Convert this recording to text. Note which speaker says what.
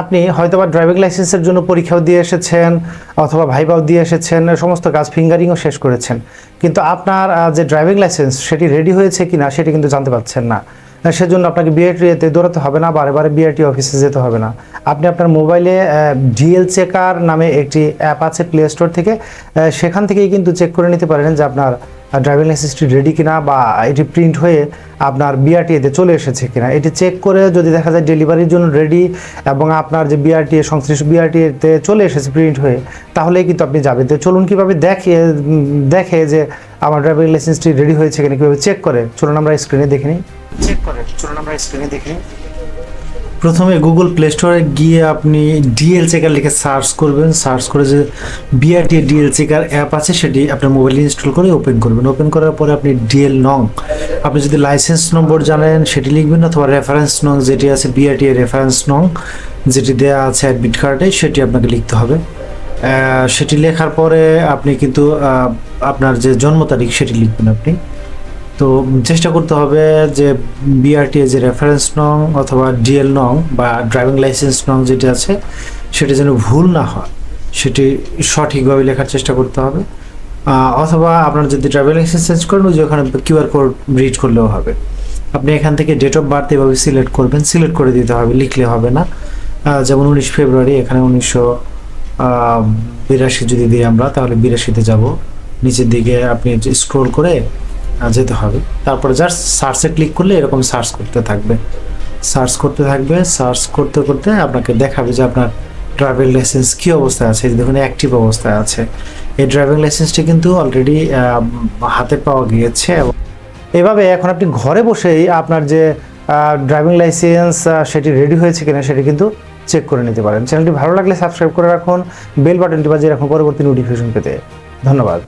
Speaker 1: আপনি হয়তো বা ড্রাইভিং লাইসেন্সের জন্য পরীক্ষাও দিয়ে এসেছেন, অথবা ভাইভাও দিয়ে এসেছেন, সমস্ত কাজ ফিঙ্গারিংও শেষ করেছেন। কিন্তু আপনার যে ড্রাইভিং লাইসেন্স সেটি রেডি হয়েছে কিনা, সেটি কিন্তু জানতে পারছেন না। সেজন্য আপনাকে বিআরটিতে দৌড়াতে হবে না, বারে বারে বিআরটি অফিসে যেতে হবে না। আপনি আপনার মোবাইলে ডিএল চেকার নামে একটি অ্যাপ আছে প্লে স্টোর থেকে সেখান থেকেই কিন্তু চেক করে নিতে পারেন যে আপনার ড্রাইভিং লাইসেন্সটি রেডি কিনা বা এটি প্রিন্ট হয়ে আপনার বিআরটিএতে চলে এসেছে কিনা। এটি চেক করে যদি দেখা যায় ডেলিভারির জন্য রেডি এবং আপনার যে বিআরটিএ সংশ্লিষ্ট বিআরটিএতে চলে এসেছে প্রিন্ট হয়ে, তাহলেই কিন্তু আপনি যাবেন। তো চলুন কীভাবে দেখে দেখে যে আমার ড্রাইভিং লাইসেন্সটি রেডি হয়েছে কিনা, কীভাবে চেক করে, চলুন আমরা স্ক্রিনে দেখে নিই। চেক করে চলুন আমরা স্ক্রিনে দেখে প্রথমে গুগল প্লে স্টোরে গিয়ে আপনি ডিএল চেকার লিখে সার্চ করবেন। সার্চ করে যে বিআরটি ডিএল চেকার অ্যাপ আছে, সেটি আপনার মোবাইলে ইনস্টল করে ওপেন করবেন। ওপেন করার পরে আপনি ডিএল নং, আপনি যদি লাইসেন্স নম্বর জানেন, সেটি লিখবেন অথবা রেফারেন্স নং যেটি আছে বিআরটি রেফারেন্স নং যেটি দেওয়া আছে অ্যাডমিট কার্ডে সেটি আপনাকে লিখতে হবে। সেটি লেখার পরে আপনি কিন্তু আপনার যে জন্ম তারিখ, সেটি লিখবেন আপনি। তো চেষ্টা করতে হবে যে বিআরটি যে রেফারেন্স নং অথবা ডিএল নং বা ড্রাইভিং লাইসেন্স নং যেটি আছে, সেটি যেন ভুল না হয়, সেটি সঠিকভাবে লেখার চেষ্টা করতে হবে। অথবা আপনার যদি ড্রাইভিং লাইসেন্স চেঞ্জ করেন, ওই যে ওখানে কিউআর কোড রিড করলেও হবে। আপনি এখান থেকে ডেট অফ বার্থ এভাবে সিলেক্ট করবেন সিলেক্ট করে দিতে হবে, লিখলে হবে না। যেমন উনিশ ফেব্রুয়ারি, এখানে উনিশশো বিরাশি যদি দিই আমরা, তাহলে বিরাশিতে যাব। নিচের দিকে আপনি স্ক্রোল করে যেতে হবে। তারপরে জাস্ট সার্চে ক্লিক করলে এরকম সার্চ করতে থাকবে। সার্চ করতে থাকবে সার্চ করতে করতে আপনাকে দেখাবে যে আপনার ড্রাইভিং লাইসেন্স কী অবস্থায় আছে। দেখুন অ্যাক্টিভ অবস্থায় আছে। এই ড্রাইভিং লাইসেন্সটি কিন্তু অলরেডি হাতে পাওয়া গিয়েছে এবং এভাবে এখন আপনি ঘরে বসেই আপনার যে ড্রাইভিং লাইসেন্স সেটি রেডি হয়েছে কিনা সেটি কিন্তু চেক করে নিতে পারেন। চ্যানেলটি ভালো লাগলে সাবস্ক্রাইব করে রাখুন। বেল বাটনটি বাজিয়ে রাখুন পরবর্তী নোটিফিকেশন পেতে। ধন্যবাদ।